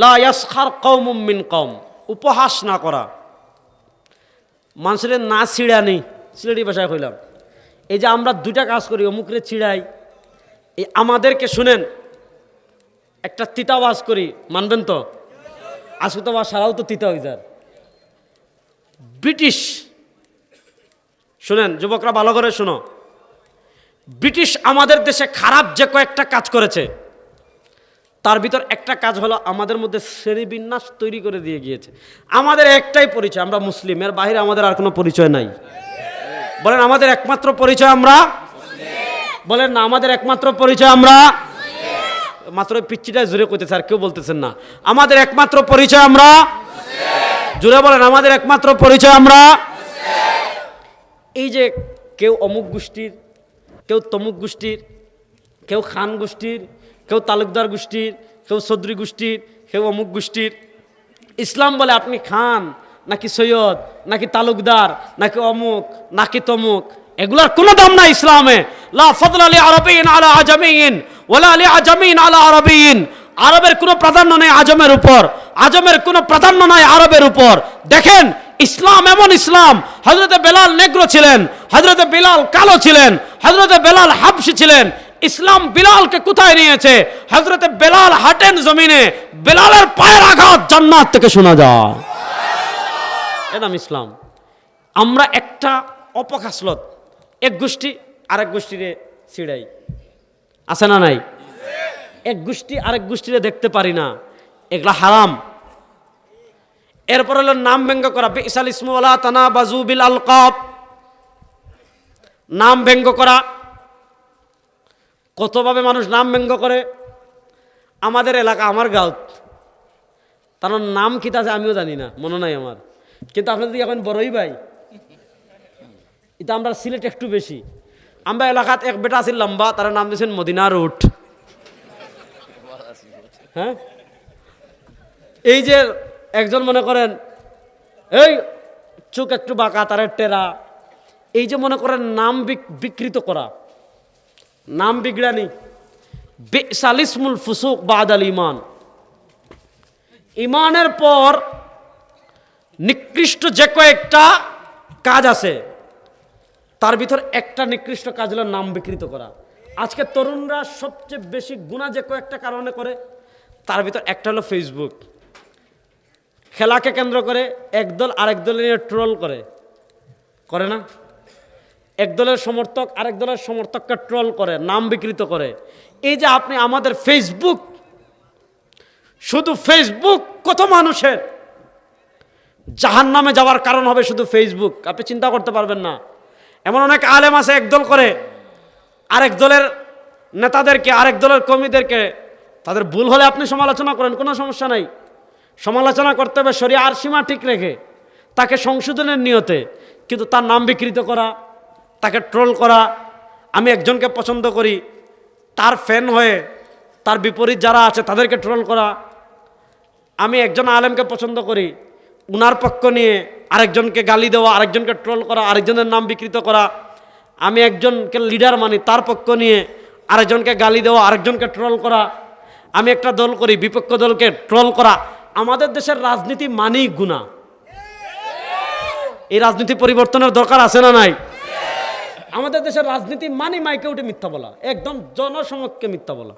লা ইয়াসখার কওম মিন কম উপহাস না করা। মানুষের না ছিড়ানি সিলেটি ভাষায় কইলাম। এই যে আমরা দুইটা কাজ করি, অমুকরে ছিড়াই। এই আমাদেরকে শুনেন, একটা তিতা ওয়াজ করি, মানবেন তো? বা সারাও তো তিতা হয়ে ব্রিটিশ, শুনেন, যুবকরা ভালো করে শুনো। ব্রিটিশ আমাদের দেশে খারাপ যে কয়েকটা কাজ করেছে তার ভিতর একটা কাজ হলো আমাদের মধ্যে শ্রেণীবিন্যাস তৈরি করে দিয়ে গিয়েছে। আমাদের একটাই পরিচয়, আমরা মুসলিম, এর বাইরে আমাদের আর কোনো পরিচয় নাই। বলেন, আমাদের একমাত্র পরিচয় আমরা? বলেন, না, আমাদের একমাত্র পরিচয় আমরা? মাত্র পিচ্ছিটা জুড়ে করতেছে আর কেউ বলতেছেন না। আমাদের একমাত্র পরিচয় আমরা? জুড়ে বলেন, আমাদের একমাত্র পরিচয় আমরা? এই যে কেউ অমুক গোষ্ঠীর, কেউ তমুক গোষ্ঠীর, কেউ খান গোষ্ঠীর কেউ তালুকদার গোষ্ঠীর, কেউ চৌধুরী গোষ্ঠীর, কেউ অমুক গোষ্ঠীর। ইসলাম বলে আপনি খান, নাকি সৈয়দ, নাকি তালুকদার, নাকি অমুক, নাকি তমুক। এগুলার কোনো দাম নাই ইসলামে। লা আলী ওলা আলী আজামিন আলা আরবের কোনো প্রাধান্য নেই আজমের উপর। আজমের কোনো প্রাধান্য নাই আরবের উপর। দেখেন, ইসলাম এমন ইসলাম। হজরতে বেলাল নেগ্রো ছিলেন হজরতে বেলাল কালো ছিলেন হজরতে বেলাল হাবসি ছিলেন। ইসলাম বিলালকে কোথায় নিয়েছে? হজরতে বেলাল হাটেন জমিনে, বেলালের পায়ের আঘাত জান্নাত থেকে শোনা যায়। এনাম ইসলাম। আমরা একটা অপখাসলত এক গোষ্ঠী আরেক গোষ্ঠীরে ছিড়াই। আছে না নাই? এক গোষ্ঠী আরেক গোষ্ঠীরে দেখতে পারি না। এগুলা হারাম। এরপর হলো নাম ব্যঙ্গ করা বিসাল ইসমুল্লাহ তানা বাজু বিল আলকাব। নাম ব্যঙ্গ করা কতভাবে মানুষ নাম ব্যঙ্গ করে? আমাদের এলাকা, আমার গাঁত তার নাম কিতা আছে আমিও জানি না, মনে নাই আমার। কিন্তু আপনি যদি এখন বড়ই ভাই, এটা আমরা সিলেট একটু বেশি। আমরা এলাকাত এক বেটা আছিল লম্বা, তার নাম দিয়েছেন মদিনা রুট হ্যাঁ? এই যে একজন মনে করেন, এই, চোখ একটু বাঁকা, তারের টেরা। এই যে মনে করেন, নাম বিক- বিকৃত করা। নাম বিগড়ানি। সালিসমুল ফুসুক বাদ আল ইমান ইমানের পর নিকৃষ্ট যে কয়েকটা কাজ আছে, তার ভিতর একটা নিকৃষ্ট কাজ হলো নাম বিকৃত করা। আজকে তরুণরা সবচেয়ে বেশি গুণা যে কয়েকটা কারণে করে, তার ভিতর একটা হলো ফেসবুক খেলাকে কেন্দ্র করে একদল আরেক দলের নিয়ে ট্রোল করে। করে না? এক দলের সমর্থক আরেক দলের সমর্থককে ট্রোল করে, নাম বিকৃত করে। এই যে আপনি আমাদের ফেসবুক শুধু ফেসবুক কত মানুষের? জাহান নামে যাওয়ার কারণ হবে শুধু ফেসবুক আপনি চিন্তা করতে পারবেন না। এমন অনেক আলেম আছে একদল করে, আরেক দলের নেতাদেরকে, আরেক দলের কর্মীদেরকে, তাদের ভুল হলে আপনি সমালোচনা করেন, কোনো সমস্যা নাই। সমালোচনা করতে হবে আর সীমা ঠিক রেখে, তাকে সংশোধনের নিয়তে, কিন্তু তার নাম বিকৃত করা তাকে ট্রোল করা, আমি একজনকে পছন্দ করি, তার ফ্যান হয়ে, তার বিপরীত যারা আছে তাদেরকে ট্রোল করা, আমি একজন আলেমকে পছন্দ করি, উনার পক্ষ নিয়ে আরেকজনকে গালি দেওয়া, আরেকজনকে ট্রোল করা, আরেকজনের নাম বিকৃত করা, আমি একজনকে লিডার মানি, তার পক্ষ নিয়ে আরেকজনকে গালি দেওয়া, আরেকজনকে ট্রোল করা, আমি একটা দল করি, বিপক্ষ দলকে ট্রোল করা। আমাদের দেশের রাজনীতি মানেই গুণা। এই রাজনীতি পরিবর্তনের দরকার আছে না নাই? আমাদের দেশের রাজনীতি মানি মাইকে উঠে মিথ্যা বলা। একদম জনসমক্ষে মিথ্যা বলা।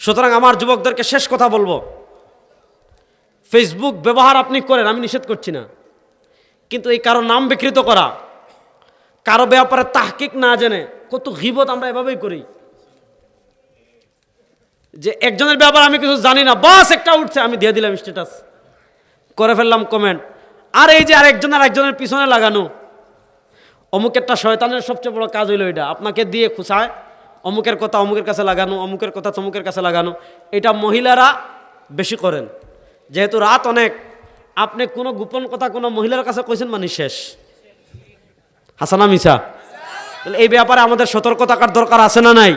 সুতরাং আমার যুবকদেরকে শেষ কথা বলব। ফেসবুক ব্যবহার আপনি করেন, আমি নিষেধ করছি না। কিন্তু এই কারও নাম বিকৃত করা, কারও ব্যাপারে তাহকিক না জেনে কত গিবত আমরা এভাবেই করি। যে একজনের ব্যাপারে আমি কিছু জানি না, বাস একটা উঠছে, আমি দিয়ে দিলাম স্ট্যাটাস করে ফেললাম কমেন্ট আর এই যে আরেকজন আরেকজনের পিছনে লাগানো, অমুকেরটা শয়তানের সবচেয়ে বড় কাজ হইল এটা। আপনাকে দিয়ে খুশায় অমুকের কথা অমুকের কাছে লাগানো, অমুকের কথা তমুকের কাছে লাগানো। এটা মহিলারা বেশি করেন। যেহেতু রাত অনেক, আপনি কোনো গোপন কথা কোনো মহিলার কাছে কইছেন মানে শেষ। হাসানা মিসা তাহলে এই ব্যাপারে আমাদের সতর্ক থাকার দরকার আছে না নাই?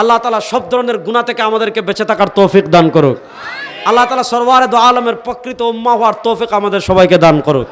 আল্লাহ তালা সব ধরনের গুণা থেকে আমাদেরকে বেঁচে থাকার তৌফিক দান করুক। আল্লাহ তালা সরওয়ারে দো আলমের প্রকৃত উম্মা হওয়ার তৌফিক আমাদের সবাইকে দান করুক।